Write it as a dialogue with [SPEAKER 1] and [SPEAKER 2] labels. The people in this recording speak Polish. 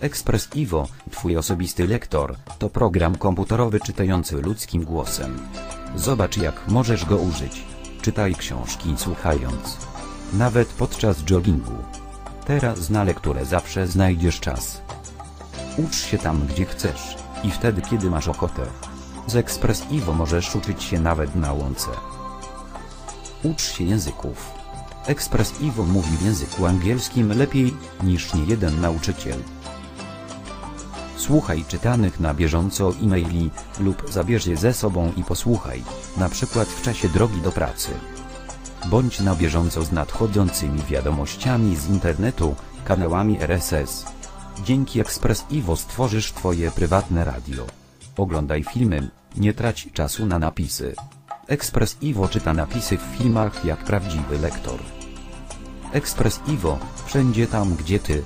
[SPEAKER 1] Express Ivo, twój osobisty lektor, to program komputerowy czytający ludzkim głosem. Zobacz jak możesz go użyć. Czytaj książki słuchając. Nawet podczas joggingu. Teraz na lekturę zawsze znajdziesz czas. Ucz się tam gdzie chcesz, i wtedy kiedy masz ochotę. Z Express Ivo możesz uczyć się nawet na łące. Ucz się języków. Express Ivo mówi w języku angielskim lepiej niż niejeden nauczyciel. Słuchaj czytanych na bieżąco e-maili lub zabierz je ze sobą i posłuchaj, na przykład w czasie drogi do pracy. Bądź na bieżąco z nadchodzącymi wiadomościami z internetu, kanałami RSS. Dzięki Express Ivo stworzysz Twoje prywatne radio. Oglądaj filmy, nie trać czasu na napisy. Express Ivo czyta napisy w filmach jak prawdziwy lektor. Express Ivo, wszędzie tam gdzie Ty.